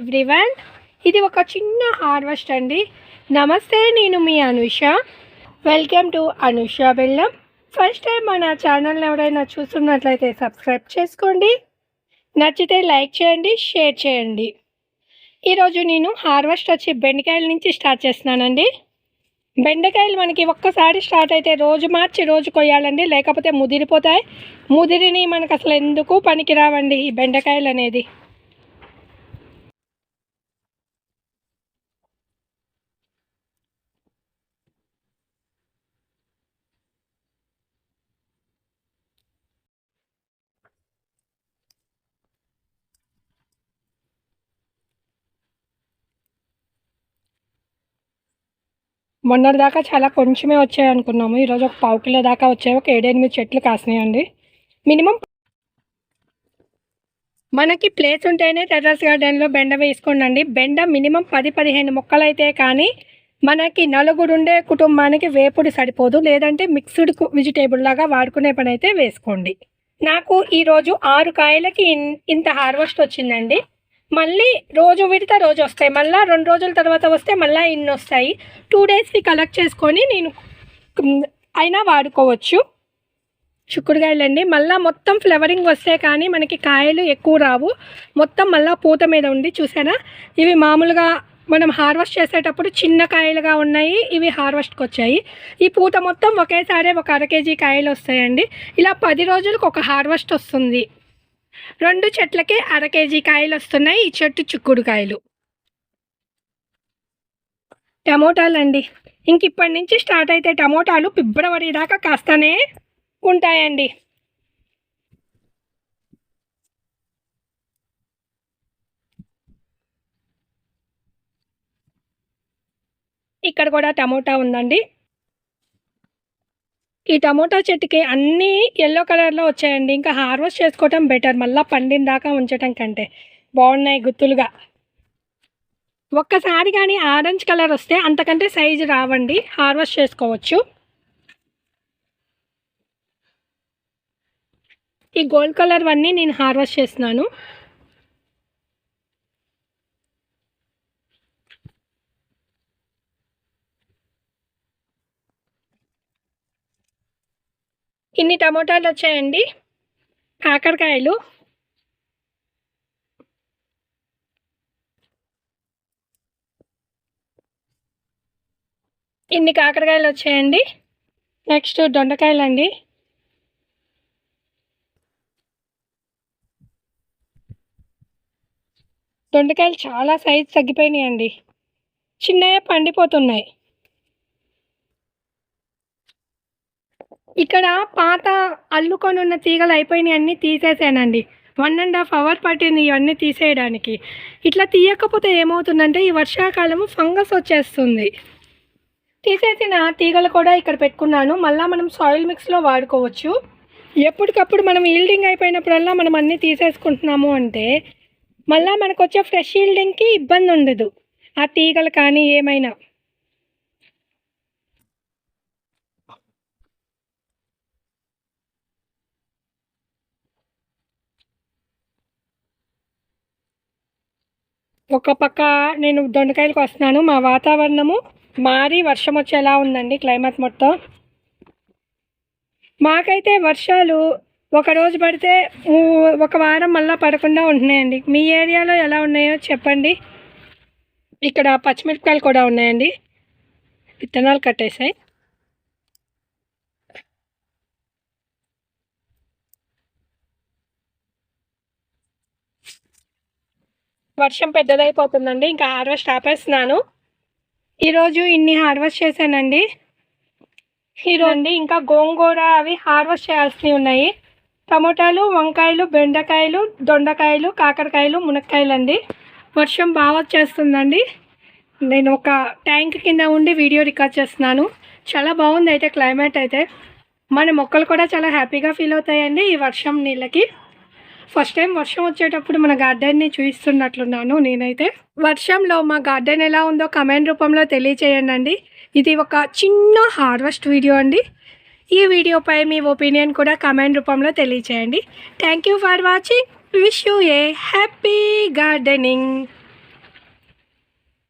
Everyone. ఇది ఒక చిన్న హార్వెస్ట్ అండి. నమస్తే నేను మీ అనుష. వెల్కమ్ టు అనుష బెల్లం. ఫస్ట్ టైం మన ఛానల్ని ఎవరైనా చూస్తున్నట్లయితే సబ్స్క్రైబ్ చేసుకోండి. నచ్చితే లైక్ చేయండి షేర్ చేయండి. ఈరోజు నేను హార్వెస్ట్ వచ్చి బెండకాయల నుంచి స్టార్ట్ చేస్తున్నానండి. బెండకాయలు మనకి ఒక్కసారి స్టార్ట్ అయితే రోజు మార్చి రోజు కొయ్యాలండి లేకపోతే ముదిరిపోతాయి. ముదిరిని మనకు అసలు ఎందుకు పనికిరావండి ఈ బెండకాయలు అనేది? మొన్నటి దాకా చాలా కొంచెమే వచ్చాయి అనుకున్నాము ఈరోజు ఒక పావు కిలో దాకా వచ్చాయి. ఒక ఏడెనిమిది చెట్లు కాసినాయండి. మినిమం మనకి ప్లేస్ ఉంటేనే టెర్రస్ గార్డెన్లో బెండ వేసుకోండి బెండ మినిమం పది పదిహేను మొక్కలు అయితే కానీ మనకి నలుగురు ఉండే కుటుంబానికి వేపుడు సరిపోదు. లేదంటే మిక్స్డ్ వెజిటేబుల్ లాగా వాడుకునే పని అయితే వేసుకోండి. నాకు ఈరోజు ఆరు కాయలకి ఇన్- ఇంత హార్వెస్ట్ వచ్చిందండి. మళ్ళీ రోజు విడితే రోజు వస్తాయి. మళ్ళీ రెండు రోజుల తర్వాత వస్తే మళ్ళీ ఇన్ని వస్తాయి. టూ డేస్కి కలెక్ట్ చేసుకొని నేను అయినా వాడుకోవచ్చు. చిక్కుడుకాయలండి. మళ్ళీ మొత్తం ఫ్లవరింగ్ వస్తే కానీ మనకి కాయలు ఎక్కువ రావు. మొత్తం మళ్ళీ పూత మీద ఉండి చూసారా? ఇవి మామూలుగా మనం హార్వెస్ట్ చేసేటప్పుడు చిన్న కాయలుగా ఉన్నాయి. ఇవి హార్వెస్ట్కి వచ్చాయి. ఈ పూత మొత్తం ఒకేసారి ఒక అర కేజీ కాయలు వస్తాయండి. ఇలా పది రోజులకు ఒక హార్వెస్ట్ వస్తుంది. రెండు చెట్లకి అర కేజీ కాయలు వస్తున్నాయి. ఈ చెట్టు చిక్కుడు కాయలు. టమోటాలు అండి ఇంక ఇప్పటి నుంచి స్టార్ట్ అయితే టమోటాలు ఫిబ్రవరి దాకా కాస్తనే ఉంటాయండి. ఇక్కడ కూడా టమోటా ఉందండి. ఈ టమోటా చెట్టుకి అన్నీ ఎల్లో కలర్లో వచ్చాయండి. ఇంకా హార్వెస్ట్ చేసుకోవటం బెటర్ మళ్ళీ పండిన దాకా ఉంచటం కంటే. బాగున్నాయి గుత్తులుగా. ఒక్కసారి కానీ ఆరెంజ్ కలర్ వస్తే అంతకంటే సైజు రావండి. హార్వెస్ట్ చేసుకోవచ్చు. ఈ గోల్డ్ కలర్ అన్నీ నేను హార్వెస్ట్ చేస్తున్నాను. ఇన్ని టమోటాలు వచ్చాయండి? కాకరకాయలు. ఇన్ని కాకరకాయలు వచ్చాయండి. నెక్స్ట్ దొండకాయలు అండి దొండకాయలు చాలా సైజ్ తగ్గిపోయినాయండి. చిన్నగా పండిపోతున్నాయి. ఇక్కడ పాత అల్లుకొని ఉన్న తీగలు అయిపోయినాయి అన్నీ తీసేసానండి. వన్ అండ్ హాఫ్ అవర్ పట్టింది ఇవన్నీ తీసేయడానికి. ఇట్లా తీయకపోతే ఏమవుతుందంటే ఈ వర్షాకాలము ఫంగస్ వచ్చేస్తుంది. తీసేసిన తీగలు కూడా ఇక్కడ పెట్టుకున్నాను. మళ్ళీ మనం సాయిల్ మిక్స్లో వాడుకోవచ్చు. ఎప్పటికప్పుడు మనం ఈల్డింగ్ అయిపోయినప్పుడల్లా మనం అన్నీ తీసేసుకుంటున్నాము అంటే మళ్ళీ మనకు వచ్చే ఫ్రెష్ ఈల్డింగ్కి ఇబ్బంది ఉండదు ఆ తీగలు కానీ ఏమైనా. ఒక పక్క నేను దొండకాయలకు వస్తున్నాను. మా వాతావరణము మారి వర్షం వచ్చేలా ఉందండి క్లైమేట్ మొత్తం. మాకైతే వర్షాలు ఒక రోజు పడితే ఒక వారం మళ్ళీ పడకుండా ఉంటున్నాయండి. మీ ఏరియాలో ఎలా ఉన్నాయో చెప్పండి. ఇక్కడ పచ్చిమిరపకాయలు కూడా ఉన్నాయండి. విత్తనాలు కట్టేసాయి వర్షం పెద్దదైపోతుందండి ఇంకా హార్వెస్ట్ ఆపేస్తున్నాను. ఈరోజు ఇన్ని హార్వెస్ట్ చేశానండి. ఈరోజు ఇంకా గోంగూర అవి హార్వెస్ట్ చేయాల్సినవి ఉన్నాయి. టమోటాలు వంకాయలు బెండకాయలు దొండకాయలు కాకరకాయలు మునక్కాయలు అండి వర్షం బాగా వచ్చేస్తుందండి. నేను ఒక ట్యాంక్ కింద ఉండి వీడియో రికార్డ్ చేస్తున్నాను. చాలా బాగుంది అయితే క్లైమేట్ అయితే. మన మొక్కలు కూడా చాలా హ్యాపీగా ఫీల్ అవుతాయండి ఈ వర్షం నీళ్ళకి. ఫస్ట్ టైం వర్షం వచ్చేటప్పుడు మన గార్డెన్ని చూపిస్తున్నట్లున్నాను నేనైతే. వర్షంలో మా గార్డెన్ ఎలా ఉందో కమెంట్ రూపంలో తెలియచేయండి అండి ఇది ఒక చిన్న హార్వెస్ట్ వీడియో అండి. ఈ వీడియోపై మీ ఒపీనియన్ కూడా కమెంట్ రూపంలో తెలియచేయండి. Thank you for watching. Wish you a happy gardening.